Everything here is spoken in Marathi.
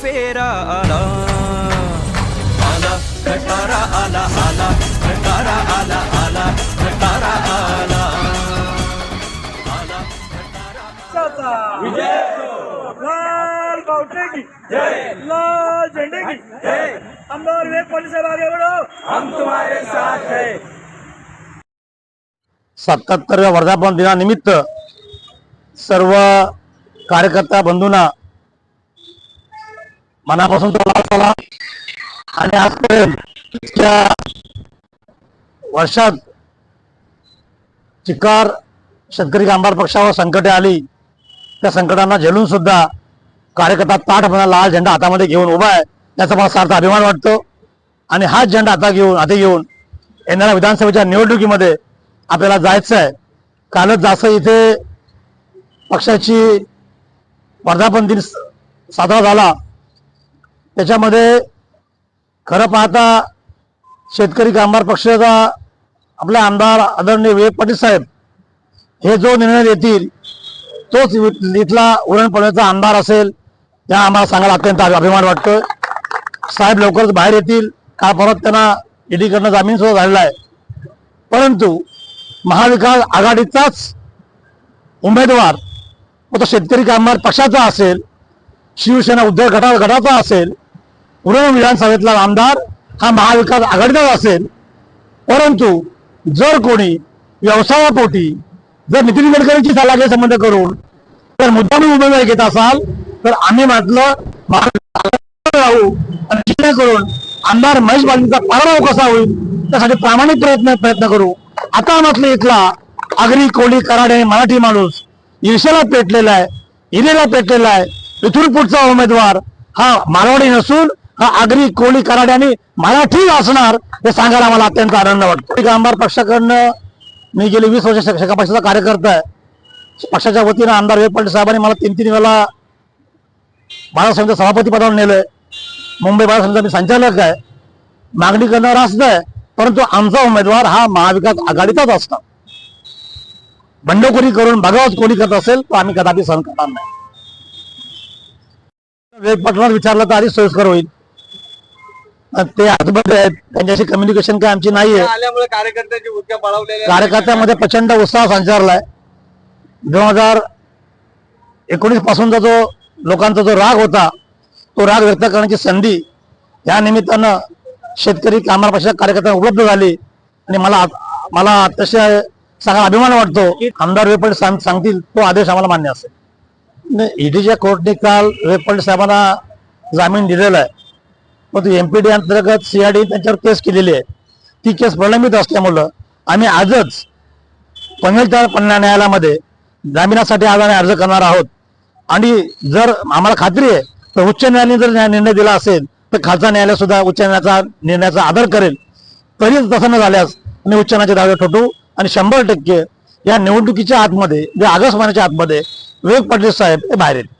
फेरा आला. आला खटारा आला आला खटारा आला आला खटारा आला. लाल बावटे की लाल झंडे की विवेक पाटील साहेब आगे बढ़ो सत्याहत्तरव्या वर्धापन दिनानिमित्त सर्व कार्यकर्ता बंधूंना मनापासून तो लाभ झाला आणि आजपर्यंत इतक्या वर्षात चिकार शेतकरी कामगार पक्षावर संकटे आली. त्या संकटांना झेलून सुद्धा कार्यकर्ता ताठपणा लाल झेंडा हातामध्ये घेऊन उभा आहे. याचा मला सार्थ अभिमान वाटतो. आणि हाच झेंडा हातात घेऊन हाती घेऊन येणाऱ्या विधानसभेच्या निवडणुकीमध्ये आपल्याला जायचं आहे. कालच जास्त इथे पक्षाची वर्धापन दिन साजरा झाला. त्याच्यामध्ये खरं पाहता शेतकरी कामगार पक्षाचा आपले आमदार आदरणीय विवेक पाटील साहेब हे जो निर्णय देतील तोच इथला उरणपळेचा आमदार असेल या आम्हाला सांगायला अत्यंत अभिमान वाटतोय. साहेब लवकरच बाहेर येतील. का परत त्यांना ईडीकडनं जामीन सुद्धा झालेला आहे. परंतु महाविकास आघाडीचाच उमेदवार मग तो शेतकरी कामगार पक्षाचा असेल शिवसेना उद्धव गटा गटाचा असेल उरण विधानसभेतला आमदार हा महाविकास आघाडीचाच असेल. परंतु जर कोणी व्यवसायापोटी जर नितीन गडकरींची सल्लागे संबंध करून जर मुद्दाम उमेदवारी घेत असाल तर आम्ही म्हटलं राहू आणि करून आमदार महेश बालदीचा पराभव कसा होईल त्यासाठी प्रामाणिक प्रयत्न प्रयत्न करू. आता म्हटलं इथला आगरी कोळी कराडे आणि मराठी माणूस ईर्षेला पेटलेला आहे हिरेला पेटलेला आहे. इथून पुढचा उमेदवार हा मारवाडी नसून हा आगरी कोळी कराडे आणि मराठी असणार हे सांगायला मला अत्यंत आनंद वाटतो. आमदार पक्षाकडनं मी गेली वीस वर्ष शिक्षका पक्षाचा कार्यकर्ता आहे. पक्षाच्या वतीनं आमदार विवेक पाटील साहेबांनी मला तीन तीन वेळा बाळा समिती सभापती पदावर नेलंय. मुंबई बाळा समितीचा मी संचालक आहे. मागणी करणार असतं आहे परंतु आमचा उमेदवार हा महाविकास आघाडीचाच असणार बंडखोरी करून भगावत कोणी करत असेल तर आम्ही कदापि सहन करणार नाही. विवेक विचारलं तर आधी सोयीस्कर होईल. ते आतमध्ये आहेत त्यांच्याशी कम्युनिकेशन काय आमची नाही आहे आल्यामुळे कार्यकर्त्यांची भूमिका बळावलेली आहे. कार्यकर्त्यामध्ये प्रचंड उत्साह संचारलाय. दोन हजार एकोणीस पासूनचा जो लोकांचा जो राग होता तो राग व्यक्त करण्याची संधी या निमित्तानं शेतकरी कामगार पक्षाच्या कार्यकर्त्यांना उपलब्ध झाली. आणि मला मला अतिशय सगळा अभिमान वाटतो. की आमदार वेपळ सांग सांगतील तो आदेश आम्हाला मान्य असेल. ईडीच्या कोर्टने काल वेपळ साहेबांना जामीन दिलेला आहे. परंतु एमपीडी अंतर्गत सीआयडी त्यांच्यावर केस केलेली आहे. ती केस प्रलंबित असल्यामुळं आम्ही आजच पनवेलच्या पन्ना न्यायालयामध्ये जामिनासाठी आज आम्ही अर्ज करणार आहोत. आणि जर आम्हाला खात्री आहे तर उच्च न्यायालयाने जर न्याय- निर्णय दिला असेल तर खालचा न्यायालय सुद्धा उच्च न्यायालयाचा निर्णयाचा आदर करेल. तरी तसं न झाल्यास आम्ही उच्च न्यायालयाचे दावे ठोठू आणि शंभर टक्के या निवडणुकीच्या आतमध्ये जे आगस्ट महिन्याच्या आतमध्ये विवेक पाटील साहेब हे बाहेर येतील.